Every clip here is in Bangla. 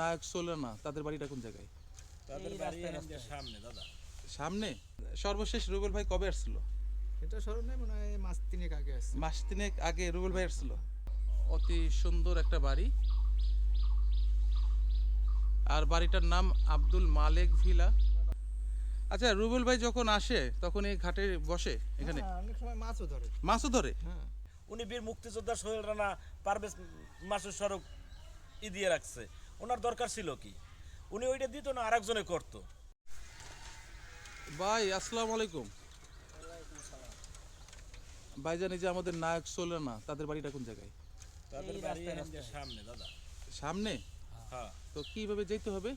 নায়ক সোলানা তাদের বাড়িটা কোন জায়গায়? তাদের বাড়ি সামনে দাদা। সামনে? সর্বশেষ রুবেল ভাই কবে আসছিল? এটা স্মরণ নেই মনে হয় মাস তিনেক আগে আসছে। মাস তিনেক আগে রুবেল ভাই আসছিল? অতি সুন্দর একটা বাড়ি। আর বাড়িটার নাম আব্দুল মালেক ভিলা। আচ্ছা রুবেল ভাই যখন আসে তখন এই ঘাটে বসে এখানে? হ্যাঁ, অনেক সময় মাছও ধরে। মাছও ধরে? হ্যাঁ। উনি বীর মুক্তিযোদ্ধা সোহেল রানা পারভেজ মাসুর সড়ক ই দিয়ে রাখছে। ওনার দরকার ছিল কি? উনি ওইটা দিত না আরেকজনে করতো। ভাই আসসালামু আলাইকুম। ভাইজান এই যে আমাদের নায়ক সোলানা তাদের বাড়িটা কোন জায়গায়? তাদের বাড়ি সামনে দাদা। সামনে? হ্যাঁ। তো কীভাবে যেতে হবে?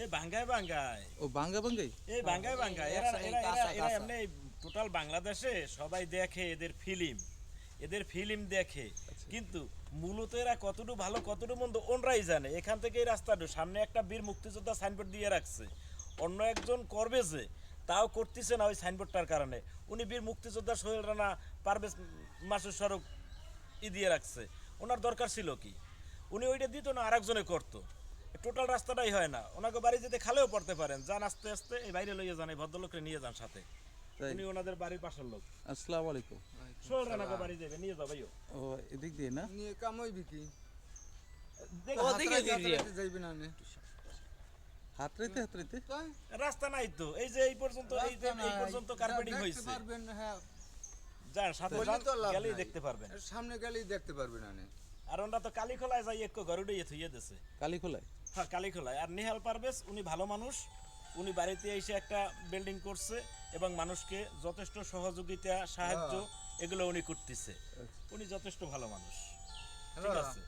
এই বাঙ্গায় বাঙ্গায়। ও বাঙ্গা বাঙ্গাই এই বাঙ্গায় বাঙ্গায়। এরা এরা এরা এরা এমনি টোটাল বাংলাদেশে সবাই দেখে এদের ফিল্ম এদের ফিল্ম দেখে। কিন্তু মূলত এরা কতটুকু ভালো কতটুকু মন্দ ওনরাই জানে। এখান থেকে এই রাস্তাটা সামনে একটা বীর মুক্তিযোদ্ধা সাইনবোর্ড দিয়ে রাখছে। অন্য একজন করবে যে তাও করতেছে না ওই সাইনবোর্ডটার কারণে। উনি বীর মুক্তিযোদ্ধা সোহেল রানা পারভেজ মাসুর সড়ক ই দিয়ে রাখছে। ওনার দরকার ছিল কি? উনি ওইটা দিত না আরেকজনে করতো। টোটাল রাস্তাটাই হয় না। ওনাকে বাড়ি যেতে খালেও পড়তে পারেন। যান আস্তে আস্তে এই বাইরে লইয়ে যান এই ভদ্রলোককে নিয়ে যান সাথে। উনি ওনাদের বাড়ির পাশের লোক। আসসালামু আলাইকুম। সোহেল রানাকে বাড়ি যাবে নিয়ে যাও ও এদিক দিয়ে না? নিয়ে কামই বিকি। দেখো, যাইবে না। নে হাতড়াইতে হাতড়াইতে রাস্তা নাই তো। এই যে এই পর্যন্ত এই যে এই পর্যন্ত কার্পেটিং দেখতে পারবেন হ্যাঁ। যান সাথে বললে যান তো লাভ গেলেই দেখতে পারবেন। সামনে গেলেই দেখতে পারবেন আর ওনারা তো কালীখোলায় যাই একটু ঘরে থুইয়ে দিছে। কালী খোলায় হ্যাঁ কালীখোলায়। আর নিহাল পারভেজ উনি ভালো মানুষ। উনি বাড়িতে এসে একটা বিল্ডিং করছে এবং মানুষকে যথেষ্ট সহযোগিতা সাহায্য এগুলো উনি করতেছে। উনি যথেষ্ট ভালো মানুষ। ঠিক আছে?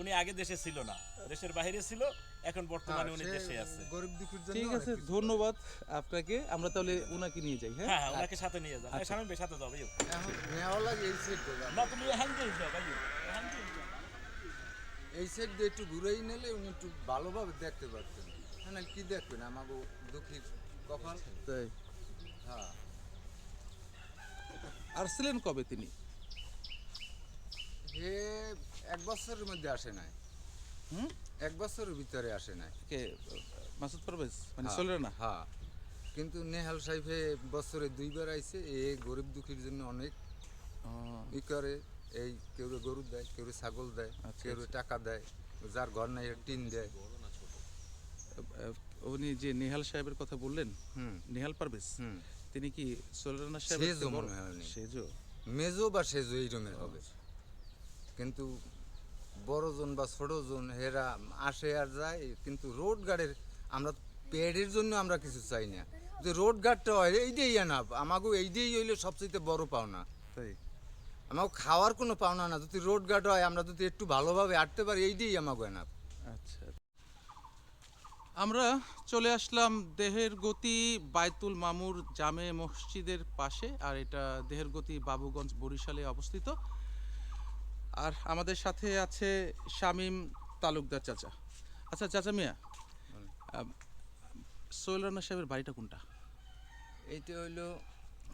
উনি আগে দেশে ছিল না। দেশের বাইরে ছিল এখন বর্তমানে উনি দেশে আছে। গরিব দুঃখীর জন্য ঠিক আছে ধন্যবাদ আপনাকে। আমরা তাহলে উনাকে নিয়ে যাই হ্যাঁ? হ্যাঁ হ্যাঁ ওনাকে সাথে নিয়ে যান। এই স্বামী ভাই সাথে যাও ভাইও। এখন নেওয়া লাগে এই সেট না তুমি দিয়ে যাও ভাইও। যাও এই সেট দিয়ে একটু ঘুরেই নিলে উনি একটু ভালোভাবে দেখতে পারতেন। হ্যাঁ কি দেখবেন? আমাকে দুঃখীর কপাল। তাই। হ্যাঁ। আসছিলেন কবে তিনি? হে এক বছরের মধ্যে আসে নাই। হুম? এক বছরের ভিতরে আসে নাই। কে মাসুদ পারভেজ? মানে হ্যাঁ, না হ্যাঁ। কিন্তু নেহাল সাহেবে বছরে দুইবার আইছে এ গরিব দুঃখীর জন্য অনেক। ই করে এই কেউ গরু দেয় কেউ ছাগল দেয় আচ্ছা, কেউ টাকা দেয় যার ঘর নাই টিন দেয়। উনি যে নেহাল সাহেবের কথা বললেন হুম। নেহাল পারভেজ? হুম। তিনি কি সেজো সাহেব মনে হয় উনি। সেজো? মেজো বা সেজো এই রকমের হবে। কিন্তু বড়জন বা ছোটজন হেরা আসে আর যায় কিন্তু রোড গার্ডের আমরা পেডের জন্য আমরা কিছু চাই না। যে রোড গার্ডটা হয় এই এইটাই এনাফ আমাকে এইটাই হইলে সবচেয়ে বড় পাওনা। তাই? আমাকে খাওয়ার কোনো পাওনা না। যদি রোড গার্ড হয় আমরা যদি একটু ভালোভাবে আটতে পারি এইটাই আমাকে এনাফ আচ্ছা আমরা চলে আসলাম দেহের গতি বাইতুল মামুর জামে মসজিদের পাশে আর এটা দেহের গতি বাবুগঞ্জ বরিশালে অবস্থিত। আর আমাদের সাথে আছে শামীম তালুকদার চাচা। আচ্ছা চাচা মিয়া সোহেল রানা সাহেবের বাড়িটা কোনটা? এইটা হইল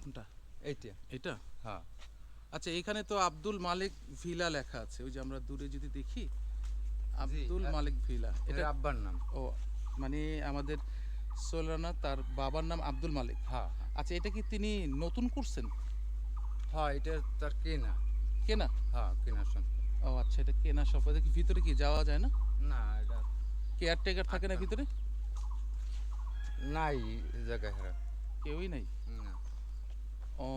কোনটা? এইটা। এটা হ্যাঁ। আচ্ছা এখানে তো আব্দুল মালিক ভিলা লেখা আছে। ওই যে আমরা দূরে যদি দেখি আব্দুল মালিক ভিলা। এটা আব্বার নাম। ও মানে আমাদের সোলানা তার বাবার নাম আব্দুল মালিক। হ্যাঁ হ্যাঁ। আচ্ছা এটা কি তিনি নতুন করছেন? হ্যাঁ এটা তার কেনা। কেনা? হ্যাঁ কেনা সঙ্গে ও আচ্ছা এটা কেনা এটা কি ভিতরে কি যাওয়া যায় না? না এটা কেয়ারটেকার থাকে না। ভিতরে? নাই জায়গা হেরা। কেউই নাই? না। ও।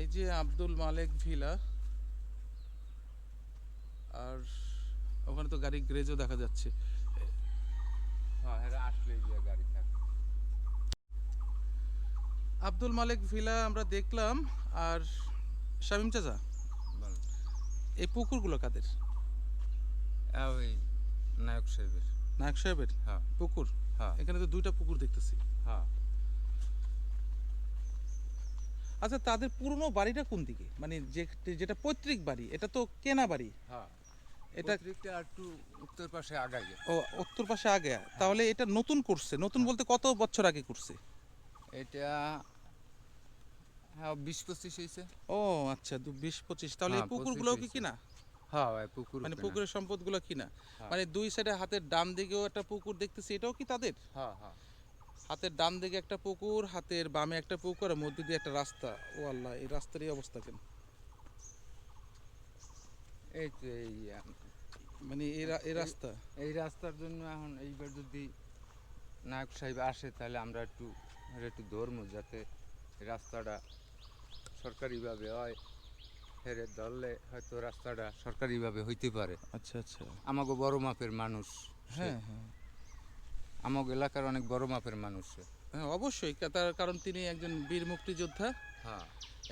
এই যে আব্দুল মালিক ভিলা আর ওখানে তো গাড়ি গ্রেজও দেখা যাচ্ছে। হ্যাঁ আব্দুল মালিক ভিলা আমরা দেখলাম আর শামিম চাচা এই পুকুরগুলো কাদের? ওই নায়ক সাহেবের। নায়ক সাহেবের? হ্যাঁ। পুকুর? হ্যাঁ। এখানে তো দুইটা পুকুর দেখতেছি। হ্যাঁ। আচ্ছা তাদের পুরনো বাড়িটা কোন দিকে? মানে যে যেটা পৈতৃক বাড়ি এটা তো কেনা বাড়ি। হ্যাঁ। এটা একটু উত্তর পাশে ও উত্তর পাশে আগে। তাহলে এটা নতুন করছে। নতুন বলতে কত বছর আগে করছে? এটা হ্যাঁ বিশ পঁচিশ হয়েছে ও আচ্ছা বিশ পঁচিশ। তাহলে হ্যাঁ, পুকুরগুলো কি কিনা? হ্যাঁ ভাই পুকুর মানে পুকুরের সম্পদগুলো কিনা? হ্যাঁ। মানে দুই সাইডে হাতের ডান দিকেও একটা পুকুর দেখতেছি এটাও কি তাদের? হ্যাঁ হ্যাঁ। হাতের ডান দিকে একটা পুকুর হাতের বামে একটা পুকুর আর মধ্যে দিয়ে একটা রাস্তা। ও আল্লাহ এই রাস্তার এই অবস্থা কেন? এই তো এই মানে এই রাস্তা? এই রাস্তার জন্য এখন এইবার যদি নায়ক সাহেব আসে তাহলে আমরা একটু একটু ধর্ম যাতে রাস্তাটা সরকারিভাবে হয় ফেরে ধরলে হয়তো রাস্তাটা সরকারিভাবে হইতে পারে। আচ্ছা আচ্ছা। আমাকে বড় মাপের মানুষ হ্যাঁ হ্যাঁ। আমাকে এলাকার অনেক বড় মাপের মানুষ হ্যাঁ অবশ্যই। তার কারণ তিনি একজন বীর মুক্তিযোদ্ধা। হ্যাঁ।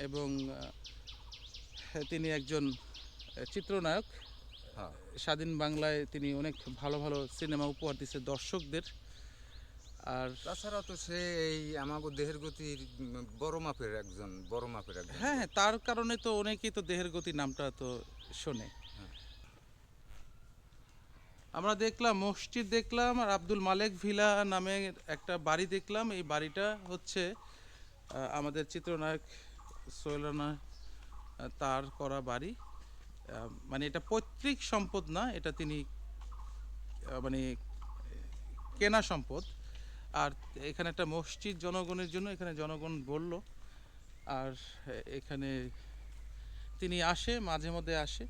এবং তিনি একজন চিত্রনায়ক। স্বাধীন বাংলায় তিনি অনেক ভালো ভালো সিনেমা উপহার দিচ্ছে দর্শকদের। আর তাছাড়া তো সে এই আমাগো দেহের গতির বড় মাপের একজন বড় মাপের একজন। হ্যাঁ হ্যাঁ তার কারণে তো অনেকেই তো দেহের গতি নামটা তো শোনে। হ্যাঁ। আমরা দেখলাম মসজিদ দেখলাম আর আব্দুল মালেক ভিলা নামে একটা বাড়ি দেখলাম। এই বাড়িটা হচ্ছে আমাদের চিত্রনায়ক সোহেলানা আহ, তার করা বাড়ি। মানে এটা পৈতৃক সম্পদ না এটা তিনি মানে কেনা সম্পদ। আর এখানে একটা মসজিদ জনগণের জন্য এখানে জনগণ বলল আর এখানে তিনি আসে মাঝে মধ্যে আসে।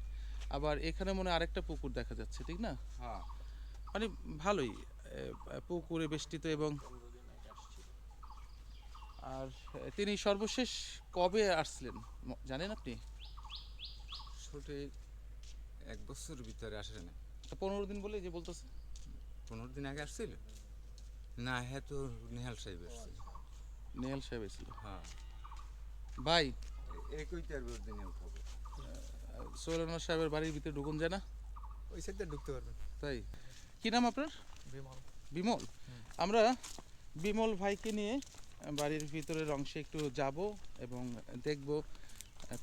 আবার এখানে মনে হয় আরেকটা পুকুর দেখা যাচ্ছে ঠিক না? হ্যাঁ। মানে ভালোই পুকুরে বেষ্টিত এবং আর তিনি সর্বশেষ কবে আসছিলেন জানেন আপনি? সঠিক এক বছর ভিতরে আসে না পনেরো দিন বলে যে বলতেছে? পনেরো দিন আগে আসছিল? না হ্যাঁ তো নেহাল সাহেব আসছে নেহাল সাহেব এসেছিল? হ্যাঁ। ভাই। একই চার দিনে উঠাবো সোহেলানা সাহেবের বাড়ির ভিতরে ঢুকুন যায় না? ওই সাইড দিয়ে ঢুকতে পারবেন। তাই? কি নাম আপনার? বিমল। বিমল? আমরা বিমল ভাইকে নিয়ে বাড়ির ভিতরের অংশে একটু যাব এবং দেখব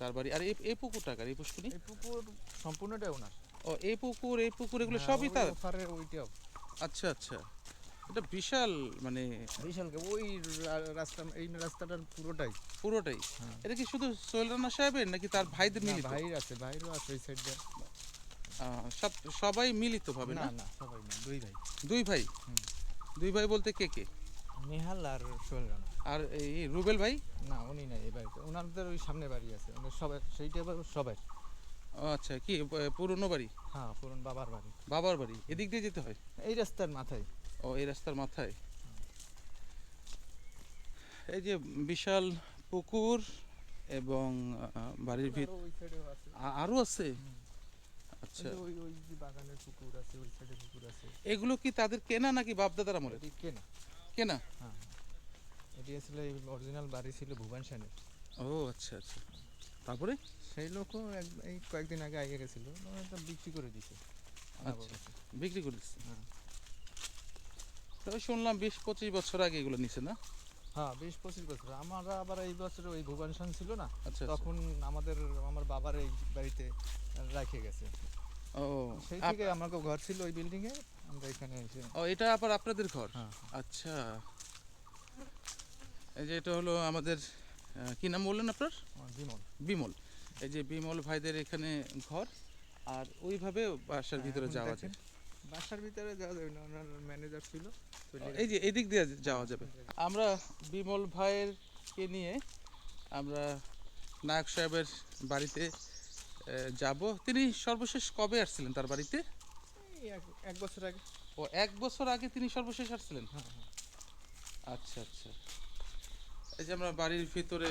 তার বাড়ি। আর এই এই পুকুরটা কার? এই পুষ্করি এই পুকুর সম্পূর্ণটাই ওনার। ও এই পুকুর এই পুকুর এগুলো হ্যাঁ, সবই তার? ওপারে ওইটাও। আচ্ছা আচ্ছা। এটা বিশাল মানে বিশাল ওই রাস্তা এই রাস্তাটার পুরোটাই। পুরোটাই? হ্যাঁ। এটা কি শুধু সোহেল রানা সাহেবের নাকি তার ভাইদের মিলিত? ভাইর আছে ভাইরও আছে ওই সাইড সব সবাই মিলিত ভাবে না? না না সবাই না দুই ভাই। দুই ভাই? দুই ভাই বলতে কে কে? নেহাল আর সোহেল রানা। আর এই রুবেল ভাই? না উনি নাই এই বাড়িতে। ওনাদের ওই সামনে বাড়ি আছে। ওনার সবাই সেইটা সবাই ও, আচ্ছা কি পুরনো বাড়ি? হ্যাঁ পুরন বাবার বাড়ি। বাবার বাড়ি এদিক দিয়ে যেতে হয়? এই রাস্তার মাথায়। ও এই রাস্তার মাথায়? এই যে বিশাল পুকুর এবং বাড়ির ভিতর আরও আছে। আরও আছে? আচ্ছা। ওই ওই যে বাগানের পুকুর আছে ওই সাইডে পুকুর আছে। এগুলো কি তাদের কেনা নাকি বাপদাদার আমলের? এটি কেনা। কেনা? হ্যাঁ। এটি আসলে অরিজিনাল বাড়ি ছিল ভুবন সেনের। ও আচ্ছা আচ্ছা। তারপরে? সেই লোকও এক- এই কয়েকদিন আগে আগে গেছিল। বিক্রি করে দিছে। আচ্ছা। বিক্রি করে দিচ্ছে হ্যাঁ। তবে শুনলাম বিশ পঁচিশ বছর আগে এগুলো নিছে না? হ্যাঁ বিশ পঁচিশ বছর। আমরা আবার এই বছর ওই ভুবন সেন ছিল না? আচ্ছা আচ্ছা। তখন আমাদের আমার বাবার এই বাড়িতে রাখে গেছে। ও সেই থেকে আমাকে ঘর ছিল ওই বিল্ডিং এ আমরা এখানে এসে ও এটা আবার আপনাদের ঘর? হ্যাঁ। আচ্ছা। এই যে এটা হলো আমাদের কি নাম বললেন আপনার? বিমল। বিমল। এই যে বিমল ভাইদের এখানে ঘর আর ওইভাবে বাসার ভিতরে যাওয়া যায় বাসার ভিতরে যাওয়া যাবে না ওনার ম্যানেজার ছিল এই যে এদিক দিয়ে যাওয়া যাবে। আমরা বিমল ভাইয়ের কে নিয়ে আমরা নায়ক সাহেবের বাড়িতে যাব। তিনি সর্বশেষ কবে আসছিলেন তার বাড়িতে? এক বছর আগে। ও এক বছর আগে তিনি সর্বশেষ আসছিলেন? হ্যাঁ হ্যাঁ। আচ্ছা আচ্ছা। এই যে আমরা বাড়ির ভিতরে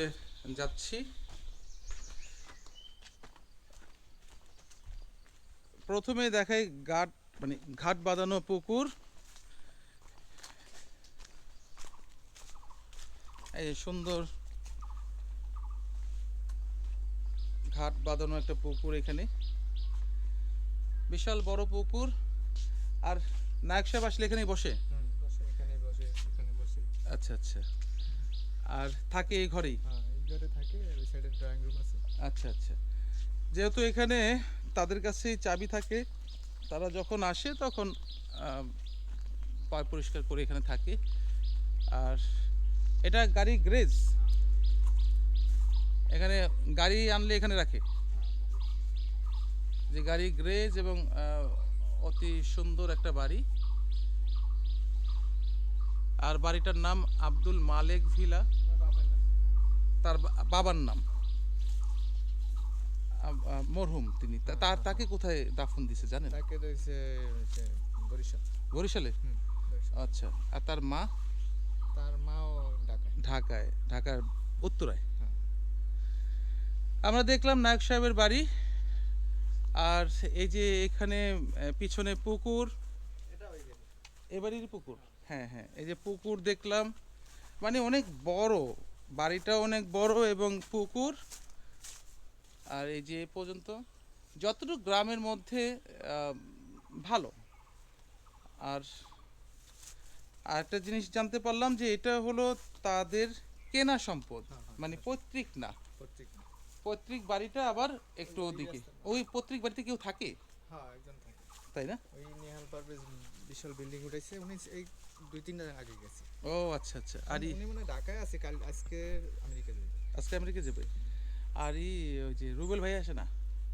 যাচ্ছি। প্রথমে দেখাই ঘাট মানে ঘাট বাঁধানো পুকুর। এই যে সুন্দর ঘাট বাঁধানো একটা পুকুর এখানে। বিশাল বড় পুকুর। আর নায়ক সাহেব আসলে এখানেই বসে? আচ্ছা আচ্ছা। আর থাকে এই ঘরেই? হ্যাঁ ঘরে থাকে ওই সাইডে ড্রয়িং রুম আছে। আচ্ছা আচ্ছা। যেহেতু এখানে তাদের কাছেই চাবি থাকে তারা যখন আসে তখন পা পরিষ্কার করে এখানে থাকে। আর এটা গাড়ি গ্রেজ। এখানে গাড়ি আনলে এখানে রাখে। যে গাড়ি গ্রেজ এবং অতি সুন্দর একটা বাড়ি। আর বাড়িটার নাম আব্দুল মালেক ভিলা। তার বাবার নাম। মরহুম তিনি। তার তাকে কোথায় দাফন দিছে জানেন? তাকে রয়েছে সে বরিশাল। বরিশালে? আচ্ছা আর তার মা? তার মাও ঢাকায়। ঢাকায় ঢাকার উত্তরায়। হ্যাঁ। আমরা দেখলাম নায়ক সাহেবের বাড়ি। আর এই যে এখানে পিছনে পুকুর। এবারেরই পুকুর? হ্যাঁ হ্যাঁ এই যে পুকুর দেখলাম মানে অনেক বড় বাড়িটা অনেক বড় এবং পুকুর। আর এই যে পর্যন্ত যতটুকু গ্রামের মধ্যে ভালো। আর আর একটা জিনিস জানতে পারলাম যে এটা হলো তাদের কেনা সম্পদ হ্যাঁ, হ্যাঁ, মানে পৈতৃক না। পত্রিক পৈতৃক বাড়িটা আবার একটু ওদিকে। ওই পৈতৃক বাড়িতে কেউ থাকে? হ্যাঁ তাই না? বিশাল বিল্ডিং উঠেছে উনি এই দুই তিন দিন আগে গেছে। ও আচ্ছা আচ্ছা। আর। উনি মনে ঢাকায় আছে কাল আজকে আমেরিকা যাবে। আজকে আমেরিকা যাবে? আর ই ওই যে রুবেল ভাই আসে না?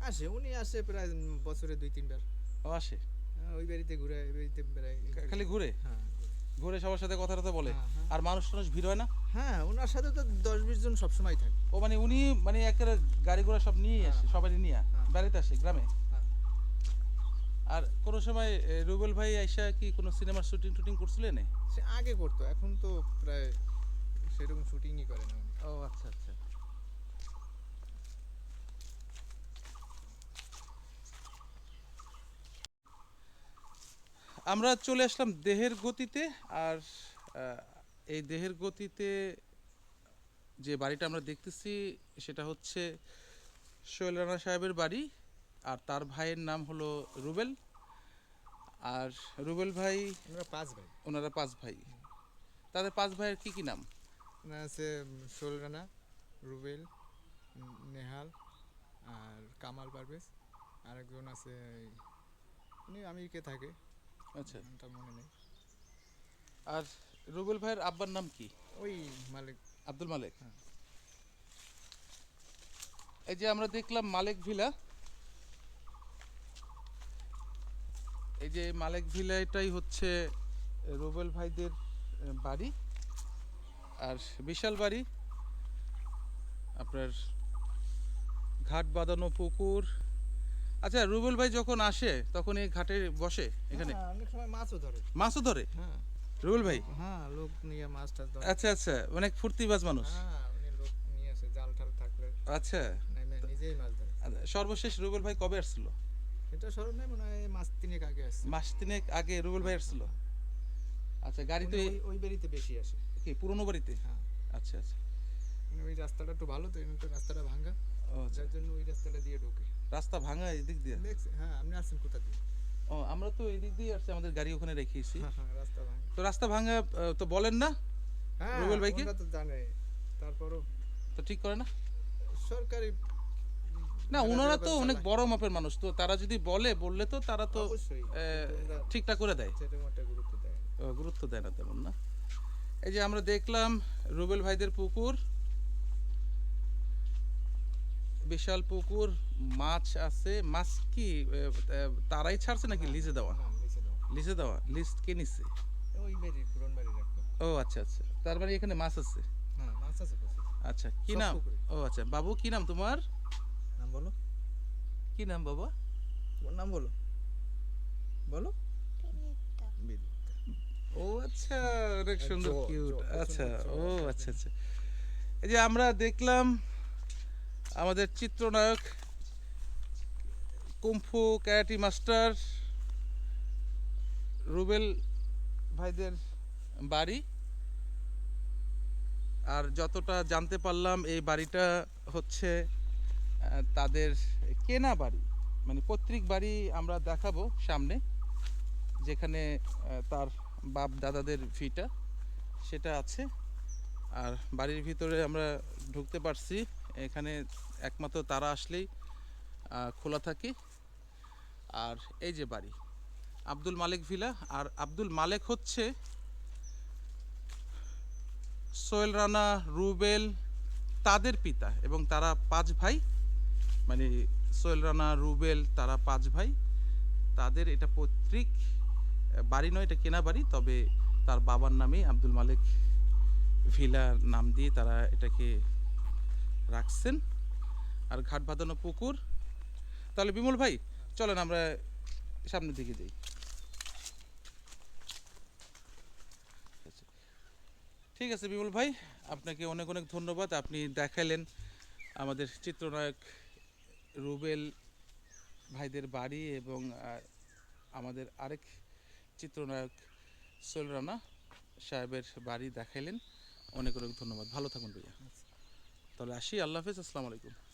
আসে উনি আসে প্রায় বছরে দুই তিনবার। ও আসে? হ্যাঁ, ওই বাড়িতে ঘুরে ওই বাড়িতে বেড়ায় খালি ঘুরে? হ্যাঁ ঘুরে। সবার সাথে কথা টথা বলে? হ্যাঁ, হ্যাঁ। আর মানুষ টানুষ ভিড় হয় না? হ্যাঁ ওনার সাথে তো দশ বিশ জন সবসময় থাকে। ও মানে উনি মানে একের গাড়ি ঘোড়া সব নিয়ে আসে। সবাই নিয়ে। বাড়িতে আসে গ্রামে। আর কোনো সময় রুবেল ভাই আইসা কি কোনো সিনেমার শুটিং টুটিং করছিলেন সে আগে করতো এখন তো প্রায় সেরকম শুটিংই করে না ও আচ্ছা আচ্ছা। আমরা চলে আসলাম দেহের গতিতে আর এই দেহের গতিতে যে বাড়িটা আমরা দেখতেছি সেটা হচ্ছে রানা সাহেবের বাড়ি। আর তার ভাইয়ের নাম হলো রুবেল। আর রুবেল ভাই ওনারা পাঁচ ভাই। ওনারা পাঁচ ভাই। তাদের পাঁচ ভাইয়ের কি কি নাম? ওনার আছে শোল রানা রুবেল নেহাল আর কামাল পারভেজ। আরেকজন আছে উনি আমেরিকা থাকে। আচ্ছা। নামটা মনে নেই। আর রুবেল ভাইয়ের আব্বার নাম কি? ওই মালিক। আব্দুল মালেক। হ্যাঁ। এই যে আমরা দেখলাম মালেক ভিলা এই যে মালেক ভিলা এটাই হচ্ছে রুবেল ভাইদের বাড়ি। আর বিশাল বাড়ি। আপনার ঘাট বাঁধানো পুকুর। আচ্ছা রুবেল ভাই যখন আসে তখন এই ঘাটে বসে এখানে? হ্যাঁ, অনেক সময় মাছও ধরে। মাছও ধরে? হ্যাঁ। রুবেল ভাই? হ্যাঁ লোক নিয়ে মাছ টাছ ধরে। আচ্ছা আচ্ছা অনেক ফুর্তিবাজ মানুষ। হ্যাঁ উনি লোক নিয়ে আসে জাল টাল থাকলে। আচ্ছা। নিজেই মাছ ধরে। আচ্ছা, সর্বশেষ রুবেল ভাই কবে আসছিল এটা স্মরণ নেই মনে হয় মাস তিনেক আগে আসছে। মাস তিনেক আগে রুবেল ভাই আসছিল। আচ্ছা গাড়িতে উনি ওই- বাড়িতে বেশি আসে। কি পুরনো বাড়িতে? হ্যাঁ। আচ্ছা আচ্ছা। মানে ওই রাস্তাটা একটু ভালো তো এমনি তো রাস্তাটা ভাঙ্গা। ও আচ্ছা। যার জন্য ওই রাস্তাটা দিয়ে ঢোকে। রাস্তা ভাঙা এদিক দিয়ে? দেখছে হ্যাঁ আপনি আসছেন কোথা দিয়ে? ও আমরা তো এদিক দিয়ে আসছি আমাদের গাড়ি ওখানে রেখেছি। হ্যাঁ হ্যাঁ রাস্তা ভাঙ্গা তো রাস্তা ভাঙা তো বলেন না? হ্যাঁ রুবেল ভাইকে? তো জানে তারপরও। তো ঠিক করে না? সরকারি না ওনারা তো অনেক বড় মাপের মানুষ তো তারা যদি বলে বললে তো তারা তো ঠিকঠাক করে দেয়। গুরুত্ব দেয় না। তেমন না। এই যে আমরা দেখলাম রুবেল ভাইদের পুকুর বিশাল পুকুর মাছ আছে। মাছ কি তারাই ছাড়ছে নাকি লিজে দেওয়া? লিজে দেওয়া। লিস্ট কে রাখল ও আচ্ছা আচ্ছা। তার মানে এখানে মাছ আছে? মাছ আছে প্রচুর। আচ্ছা কি নাম? ও আচ্ছা। বাবু কি নাম তোমার? বলো। কি নাম বাবা? তোমার নাম বলো। বলো। ও আচ্ছা অনেক সুন্দর কিউট আচ্ছা ও আচ্ছা আচ্ছা। এই যে আমরা দেখলাম আমাদের চিত্রনায়ক কুম্ফু ক্যারাটি মাস্টার রুবেল ভাইদের বাড়ি। আর যতটা জানতে পারলাম এই বাড়িটা হচ্ছে তাদের কেনা বাড়ি মানে পৈতৃক বাড়ি আমরা দেখাবো সামনে, যেখানে তার বাপ দাদাদের ভিটা, সেটা আছে। আর বাড়ির ভিতরে আমরা ঢুকতে পারছি, এখানে একমাত্র তারা আসলেই খোলা থাকে। আর এই যে বাড়ি, আব্দুল মালিক ভিলা। আর আব্দুল মালেক হচ্ছে সোহেল রানা, রুবেল, তাদের পিতা এবং তারা পাঁচ ভাই। মানে সোহেল রানা রুবেল, তারা পাঁচ ভাই। তাদের এটা পৈতৃক বাড়ি নয়, এটা কেনা বাড়ি, তবে তার বাবার নামে আব্দুল মালিক ভিলা নাম দিয়ে তারা এটাকে রাখছেন। আর ঘাট বাঁধানো পুকুর। তাহলে বিমল ভাই, চলেন আমরা সামনের দিকে যাই। ঠিক আছে বিমল ভাই, আপনাকে অনেক অনেক ধন্যবাদ। আপনি দেখালেন আমাদের চিত্রনায়ক রুবেল ভাইদের বাড়ি এবং আমাদের আরেক চিত্রনায়ক সোহেল রানা সাহেবের বাড়ি দেখাইলেন। অনেক অনেক ধন্যবাদ। ভালো থাকুন ভাইয়া। তাহলে আসি। আল্লাহ হাফিজ। আসসালামু আলাইকুম।